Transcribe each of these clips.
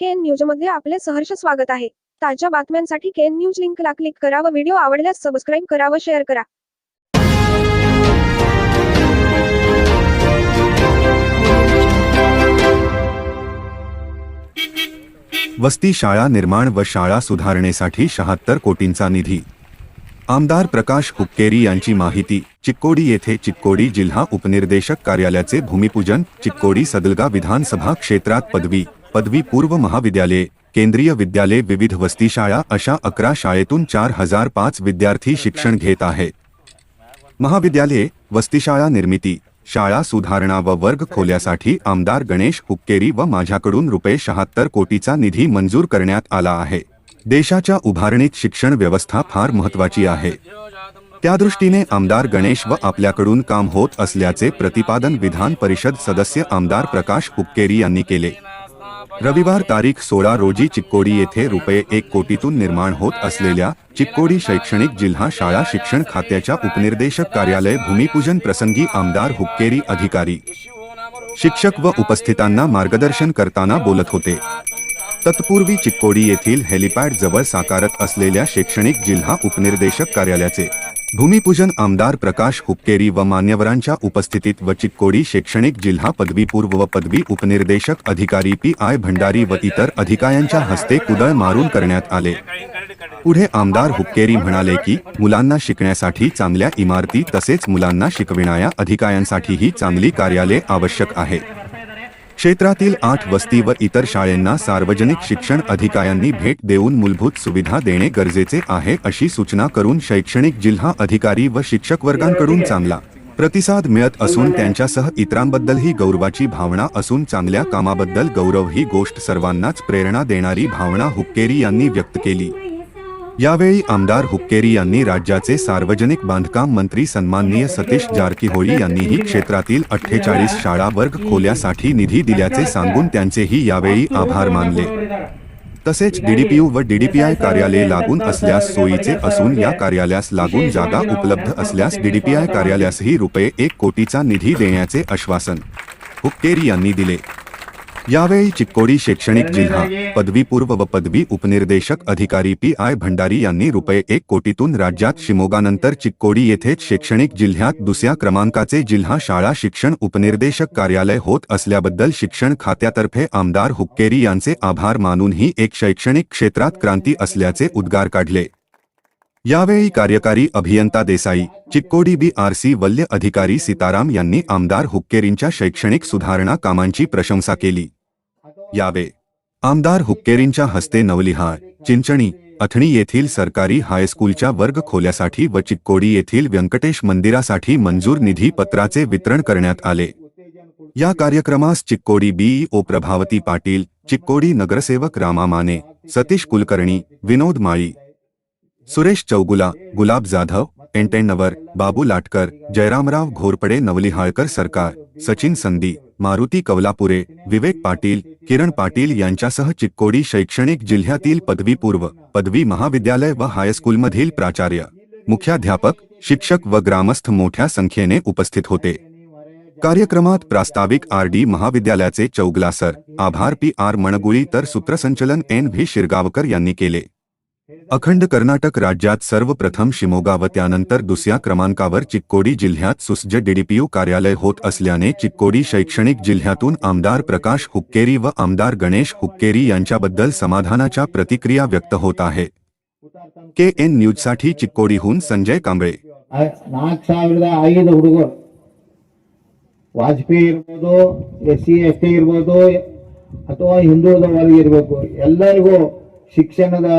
केन न्यूजमध्ये आपले सहर्ष स्वागत आहे. ताज्या बातम्यांसाठी केन न्यूज लिंकला क्लिक करा व व्हिडिओ आवडल्यास सबस्क्राईब करा व शेअर करा. वस्ती शाळा निर्माण व शाळा सुधारणेसाठी शहात्तर कोटींचा निधी. आमदार प्रकाश हुक्केरी यांची माहिती चिक्कोडी येथे चिक्कोडी जिल्हा उपनिर्देशक कार्यालयाचे भूमिपूजन चिक्कोडी सदलगा विधानसभा क्षेत्रात पदवी. पदवी पूर्व महाविद्यालये केंद्रीय विद्यालय विविध वस्ती शाळा अशा अकरा शाळेतून चार हजार पाच विद्यार्थी शिक्षण घेत आहेत महाविद्यालये वस्तीशाळा निर्मिती शाळा सुधारणा व वर्ग खोल्यासाठी आमदार गणेश हुक्केरी व माझ्याकडून रुपये शहात्तर कोटीचा निधी मंजूर करण्यात आला आहे. देशाच्या उभारणीत शिक्षण व्यवस्था फार महत्वाची आहे. त्यादृष्टीने आमदार गणेश व आपल्याकडून काम होत असल्याचे प्रतिपादन विधान परिषद सदस्य आमदार प्रकाश हुक्केरी यांनी केले. रविवार तारीख सोळा रोजी चिक्कोडी येथे रुपये एक कोटीतून निर्माण होत असलेल्या चिक्कोडी शैक्षणिक जिल्हा शाळा शिक्षण खात्याच्या उपनिर्देशक कार्यालय भूमिपूजन प्रसंगी आमदार हुक्केरी अधिकारी. शिक्षक व उपस्थितांना मार्गदर्शन करताना बोलत होते. तत्पूर्वी चिक्कोडी येथील हेलिपॅड जवळ साकारत असलेल्या शैक्षणिक जिल्हा उपनिर्देशक कार्यालयाचे भूमिपूजन आमदार प्रकाश हुक्केरी व मान्यवरांच्या उपस्थितीत व चिक्कोडी शैक्षणिक जिल्हा पदवीपूर्व व पदवी उपनिर्देशक अधिकारी पी आय भंडारी व इतर अधिकाऱ्यांच्या हस्ते कुदळ मारून करण्यात आले. पुढे आमदार हुक्केरी म्हणाले की मुलांना शिकण्यासाठी चांगल्या इमारती तसेच मुलांना शिकविणाऱ्या अधिकाऱ्यांसाठीही चांगली कार्यालये आवश्यक आहे. क्षेत्रातील आठ वस्ती व इतर शाळांना सार्वजनिक शिक्षण अधिकाऱ्यांनी भेट देऊन मूलभूत सुविधा देणे गरजेचे आहे अशी सूचना करून शैक्षणिक जिल्हा अधिकारी व शिक्षक वर्गांकडून चांगला प्रतिसाद मिळत असून त्यांच्यासह इतरांबद्दलही गौरवाची भावना असून चांगल्या कामाबद्दल गौरव ही गोष्ट सर्वांनाच प्रेरणा देणारी भावना हुक्केरी यांनी व्यक्त केली. यावेळी आमदार हुक्केरी यांनी राज्याचे सार्वजनिक बांधकाम मंत्री सन्माननीय सतीश जारकीहोळी यांनीही क्षेत्रातील अठ्ठेचाळीस शाळा वर्ग खोल्यासाठी निधी दिल्याचे सांगून त्यांचेही यावेळी आभार मानले. तसेच डीडीपीयू व डीडीपीआय कार्यालय लागून असल्यास सोयीचे असून या कार्यालयास लागून जागा उपलब्ध असल्यास डीडीपीआय कार्यालयासही रुपये एक कोटीचा निधी देण्याचे आश्वासन हुक्केरी यांनी दिले. यावेळी चिक्कोडी शैक्षणिक जिल्हा पदवीपूर्व व पदवी उपनिर्देशक अधिकारी पी आय भंडारी यांनी रुपये एक कोटीतून राज्यात शिमोगानंतर चिक्कोडी येथेच शैक्षणिक जिल्ह्यात दुसऱ्या क्रमांकाचे जिल्हा शाळा शिक्षण उपनिर्देशक कार्यालय होत असल्याबद्दल शिक्षण खात्यातर्फे आमदार हुक्केरी यांचे आभार मानून ही एक शैक्षणिक क्षेत्रात क्रांती असल्याचे उद्गार काढले. यावेळी कार्यकारी अभियंता Desai Chikkodi B R C वल्य अधिकारी सीताराम यांनी आमदार हुक्केरींच्या शैक्षणिक सुधारणा कामांची प्रशंसा केली. यावे. आमदार हुक्केरींच्या हस्ते नवलिहाळ चिंचणी अथणी येथील सरकारी हायस्कूलच्या वर्ग खोल्यासाठी व चिक्कोडी येथील व्यंकटेश मंदिरासाठी मंजूर निधी पत्राचे वितरण करण्यात आले. या कार्यक्रमास चिक्कोडी बीईओ प्रभावती पाटील चिक्कोडी नगरसेवक रामा माने सतीश कुलकर्णी विनोद माळी सुरेश चौगुला गुलाब जाधव एंटेनवर बाबू लाटकर जयरामराव घोरपडे नवलिहाळकर सरकार सचिन संदी मारुती कवलापुरे विवेक पाटील किरण पाटील यांच्यासह चिक्कोडी शैक्षणिक जिल्ह्यातील पदवीपूर्व पदवी महाविद्यालय व हायस्कूलमधील प्राचार्य मुख्याध्यापक शिक्षक व ग्रामस्थ मोठ्या संख्येने उपस्थित होते. कार्यक्रमात प्रास्ताविक आर डी महाविद्यालयाचे चौगला सर आभार पी आर मणगुळी तर सूत्रसंचलन एन व्ही शिरगावकर यांनी केले. अखंड कर्नाटक राज्यात सर्वप्रथम शिमोगा व त्यानंतर दुसऱ्या क्रमांकावर चिक्कोडी जिल्ह्यात सुसज्ज डीडीपीयू कार्यालय होत असल्याने चिक्कोडी शैक्षणिक जिल्ह्यातून आमदार प्रकाश हुक्केरी व आमदार गणेश हुक्केरी यांच्याबद्दल समाधानाच्या प्रतिक्रिया व्यक्त होत आहे के एन न्यूजसाठी चिक्कोडीहून संजय कांबळे ನಾಲ್ಕು ಸಾವಿರದ ಐದು ಹುಡುಗರು ವಾಜಪೇಯಿ ಇರ್ಬೋದು ಎಸ್ ಸಿ ಎಸ್ ಟಿ ಇರ್ಬೋದು ಅಥವಾ ಹಿಂದುಳಿದ ವರ್ಗ ಇರಬೇಕು ಎಲ್ಲರಿಗೂ ಶಿಕ್ಷಣದ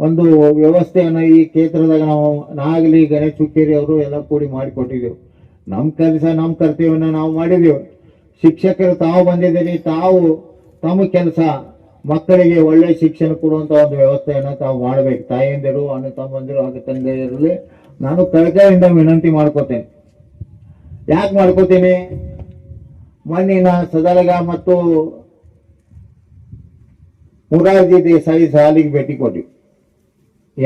ಒಂದು ವ್ಯವಸ್ಥೆಯನ್ನು ಈ ಕ್ಷೇತ್ರದಾಗ ನಾವು ನಾಗಲಿ, ಗಣೇಶ್, ಹುಕ್ಕೇರಿ ಅವರು ಎಲ್ಲ ಕೂಡಿ ಮಾಡಿಕೊಟ್ಟಿದ್ದೆವು ನಮ್ಮ ಕೆಲಸ ನಮ್ಮ ಕರ್ತವ್ಯನ ನಾವು ಮಾಡಿದೆವು. ಶಿಕ್ಷಕರು ತಾವು ಬಂದಿದ್ದೀರಿ, ತಾವು ತಮ್ಮ ಕೆಲಸ, ಮಕ್ಕಳಿಗೆ ಒಳ್ಳೆಯ ಶಿಕ್ಷಣ ಕೊಡುವಂಥ ಒಂದು ವ್ಯವಸ್ಥೆಯನ್ನು ತಾವು ಮಾಡಬೇಕು. ತಾಯಂದಿರು, ಅಣ್ಣ ತಮ್ಮಂದಿರು ಅಕ್ಕ ತಂದೆಯರಲ್ಲಿ ನಾನು ಕಳಕಳಿಯಿಂದ ವಿನಂತಿ ಮಾಡ್ಕೋತೇನೆ. ಯಾಕೆ ಮಾಡ್ಕೋತೀನಿ? ಮಣ್ಣಿನ ಸದಲಗ ಮತ್ತು ಮುರಾರ್ಜಿ ದೇಸಾಯಿ ಸಾಲಿಗೆ ಭೇಟಿ ಕೊಟ್ಟಿವಿ.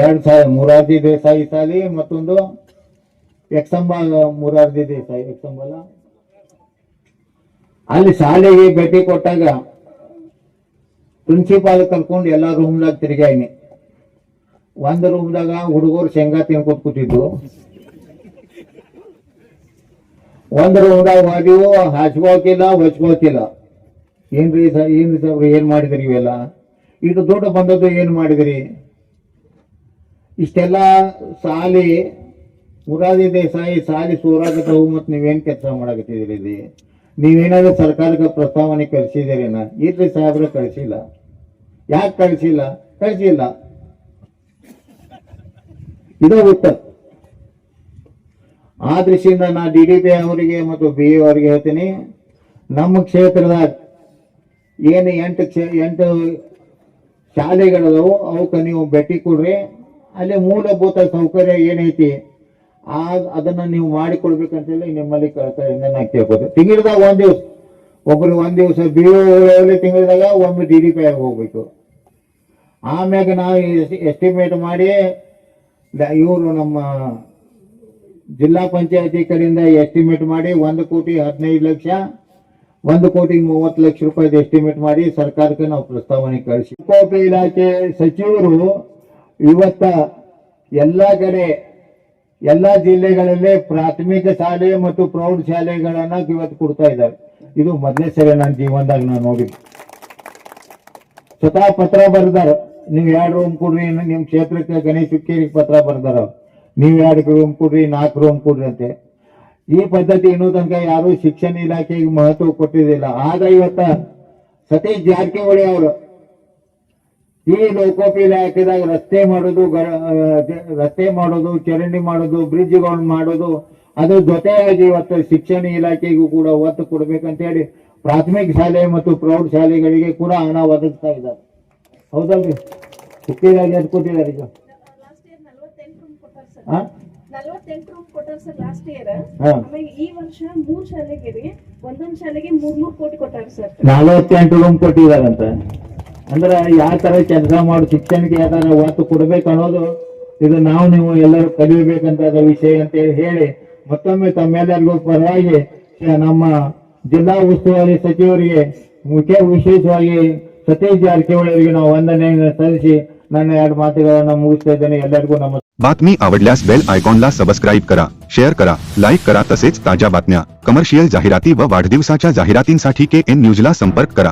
ಎರಡು ಸಾವಿರ ಮುರಾರ್ಜಿ ದೇಸಾಯಿ ಸಾಲಿ ಮತ್ತೊಂದು ಎಕ್ಸಂಬಲ್ ಮುರಾರ್ಜಿ ದೇಸಾಯಿ, ಎಕ್ಸಂಬಲ. ಅಲ್ಲಿ ಶಾಲೆಗೆ ಭೇಟಿ ಕೊಟ್ಟಾಗ ಪ್ರಿನ್ಸಿಪಾಲ್ ಕರ್ಕೊಂಡು ಎಲ್ಲ ರೂಮ್ದಾಗ ತಿರುಗಾಯಿನಿ ಒಂದು ರೂಮ್ದಾಗ ಹುಡುಗರು ಶೇಂಗಾ ತಿನ್ಕೊಂಡ್ ಕೂತಿದ್ದು. ಒಂದ್ ರೂಮ್ದಾಗ ಹೋದಿವು ಹಚ್ಕೋತಿಲ್ಲ ಹೊಚ್ಕೋತಿಲ್ಲ ಏನ್ರಿ ಏನ್ರಿ ಸರ್ ಏನ್ ಮಾಡಿದ್ರಿ ಇವೆಲ್ಲ? ಇದು ದೊಡ್ಡ ಬಂದದ್ದು ಏನ್ ಮಾಡಿದ್ರಿ? ಇಷ್ಟೆಲ್ಲ ಸಾಲಿ ಮುರಾದಿ ದೇಸಾಯಿ ಸಾಲಿ ಸೂರಾಗತ್ತವು ಮತ್ತು ನೀವೇನು ಕೆಲಸ ಮಾಡಕತ್ತಿದ್ರಿ ಇಲ್ಲಿ? ನೀವೇನಾದ್ರೂ ಸರ್ಕಾರಕ್ಕೆ ಪ್ರಸ್ತಾವನೆ ಕಳಿಸಿದಿರೇನ ಇಲ್ರಿ ಸಾಹೇಬ್ರ, ಕಳಿಸಿಲ್ಲ. ಯಾಕೆ ಕಳಿಸಿಲ್ಲ? ಕಳಿಸಿಲ್ಲ. ಇದು ಉತ್ತರ. ಆ ದೃಷ್ಟಿಯಿಂದ ನಾ ಡಿ ಡಿ ಪಿ ಅವರಿಗೆ ಮತ್ತು ಬಿ ಎ ಅವರಿಗೆ ಹೇಳ್ತೀನಿ, ನಮ್ಮ ಕ್ಷೇತ್ರದಾಗ ಏನು ಎಂಟು ಕ್ಷೇ ಎಂಟು ಶಾಲೆಗಳದವು, ಅವಕ್ಕೆ ನೀವು ಭೇಟಿ ಕೊಡ್ರಿ. ಅಲ್ಲಿ ಮೂಲಭೂತ ಸೌಕರ್ಯ ಏನೈತಿ? ಆ ಅದನ್ನ ನೀವು ಮಾಡಿಕೊಡ್ಬೇಕಂತೇಳಿ ನಿಮ್ಮಲ್ಲಿ ಕಳ್ಕಳಿಂದ ನಾ ಕೇಳ್ಬೋದು ತಿಂಗಳದಾಗ ಒಂದ್ ದಿವ್ಸ. ಒಬ್ರು ಒಂದ್ ದಿವಸ ಬಿ ಒ ತಿಂಗಳದಾಗ ಒಮ್ಮೆ ಡಿ ಡಿ ಪಿ ಆಗಿ ಹೋಗ್ಬೇಕು. ಆಮ್ಯಾಗ ನಾವು ಎಸ್ಟಿಮೇಟ್ ಮಾಡಿ ಇವರು ನಮ್ಮ ಜಿಲ್ಲಾ ಪಂಚಾಯತಿ ಕಡೆಯಿಂದ ಎಸ್ಟಿಮೇಟ್ ಮಾಡಿ ಒಂದು ಕೋಟಿ ಹದಿನೈದು ಲಕ್ಷ, ಒಂದು ಕೋಟಿ ಮೂವತ್ತು ಲಕ್ಷ ರೂಪಾಯಿ ಎಸ್ಟಿಮೇಟ್ ಮಾಡಿ ಸರ್ಕಾರಕ್ಕೆ ನಾವು ಪ್ರಸ್ತಾವನೆ ಕಳಿಸಿ. ಇಲಾಖೆ ಸಚಿವರು ಇವತ್ತ ಎಲ್ಲ ಕಡೆ, ಎಲ್ಲಾ ಜಿಲ್ಲೆಗಳಲ್ಲೇ ಪ್ರಾಥಮಿಕ ಶಾಲೆ ಮತ್ತು ಪ್ರೌಢ ಶಾಲೆಗಳನ್ನ ಇವತ್ತು ಕೊಡ್ತಾ ಇದ್ದಾರೆ. ಇದು ಮೊದಲೇ ಸರಿ ನನ್ನ ಜೀವನದಾಗ ನಾನು ನೋಡಿದ್ದೆ. ಸ್ವತಃ ಪತ್ರ ಬರ್ದಾರ. ನೀವು ಎರಡು ರೂಮ್ ಕೊಡ್ರಿ ನಿಮ್ಮ ನಿಮ್ ಕ್ಷೇತ್ರಕ್ಕೆ ಗಣೇಶ ಹುಕ್ಕೇರಿಗೆ ಪತ್ರ ಬರ್ದಾರ ನೀವು ಎರಡು ರೂಮ್ ಕೊಡ್ರಿ ನಾಲ್ಕು ರೂಮ್ ಕೊಡ್ರಿ ಅಂತೆ. ಈ ಪದ್ಧತಿ ಇನ್ನೂ ತನಕ ಯಾರು ಶಿಕ್ಷಣ ಇಲಾಖೆಗೆ ಮಹತ್ವ ಕೊಟ್ಟಿದ್ದಿಲ್ಲ. ಆದ್ರೆ ಇವತ್ತ ಸತೀಶ್ ಜಾರಕಿಹೊಳಿ ಅವರು ಈ ಲೋಕೋಪಿ ಇಲಾಖೆದಾಗ ರಸ್ತೆ ಮಾಡೋದು ರಸ್ತೆ ಮಾಡೋದು ಚರಂಡಿ ಮಾಡೋದು ಬ್ರಿಡ್ಜ್ಗಳನ್ನು ಮಾಡೋದು ಅದ್ರ ಜೊತೆಯಾಗಿ ಇವತ್ತು ಶಿಕ್ಷಣ ಇಲಾಖೆಗೂ ಕೂಡ ಒತ್ತು ಕೊಡ್ಬೇಕಂತ ಹೇಳಿ ಪ್ರಾಥಮಿಕ ಶಾಲೆ ಮತ್ತು ಪ್ರೌಢ ಶಾಲೆಗಳಿಗೆ ಕೂಡ ಹಣ ಒದಗಿಸ್ತಾ ಇದ್ದಾರೆ. ಹೌದಲ್ರಿ? ಹುಟ್ಟಿದಾಗಿ ಅದು ಕೊಟ್ಟಿದ್ದಾರೆ ಈಗ. ನಲವತ್ತೆಂಟು ರೂಮ್ ಕೊಟ್ಟಾರ ಸರ್. Last year. ಆಮೇಲೆ ಈ ವರ್ಷ ಮೂರ್ ಶಾಲೆಗೆ ಒಂದೊಂದ್ ಶಾಲೆಗೆ ಮೂರ್ ಮೂರ್ ಕೋಟಿ ಕೊಟ್ಟಾರ ಸರ್. ನಲವತ್ತೆಂಟು ರೂಮ್ ಕೊಟ್ಟಿದಾರಂತ ಅಂದ್ರೆ ಯಾವ ತರ ಕೆಲಸ ಮಾಡಿ ಶಿಕ್ಷಣಕ್ಕೆ ಯಾವ ತರ ಒತ್ತು ಕೊಡ್ಬೇಕು ಅನ್ನೋದು ಇದು ನಾವು ನೀವು ಎಲ್ಲರೂ ಕಲಿಯಬೇಕಂತ ವಿಷಯ ಅಂತ ಹೇಳಿ ಹೇಳಿ ಮತ್ತೊಮ್ಮೆ ತಮ್ಮೆಲ್ಲರಿಗೂ ಪರವಾಗಿ ಶ- ನಮ್ಮ ಜಿಲ್ಲಾ ಉಸ್ತುವಾರಿ ಸಚಿವರಿಗೆ ಮುಖ್ಯ ವಿಶೇಷವಾಗಿ ಸತೀಶ್ ಜಾರಕಿಹೊಳಿ ಅವರಿಗೆ ನಾವು ವಂದನೆಯನ್ನು ಸಲ್ಲಿಸಿ ನನ್ನ ಎರಡು ಮಾತುಗಳನ್ನು ಮುಗಿಸ್ತಾ ಇದ್ದೇನೆ ಎಲ್ಲರಿಗೂ ನಮ್ಮ बातमी आवडल्यास बेल आयकॉनला सबस्क्राईब करा शेअर करा लाईक करा तसेच ताज्या बातम्या कमर्शियल जाहिराती व वाढदिवसाच्या जाहिरातींसाठी के एन न्यूजला संपर्क करा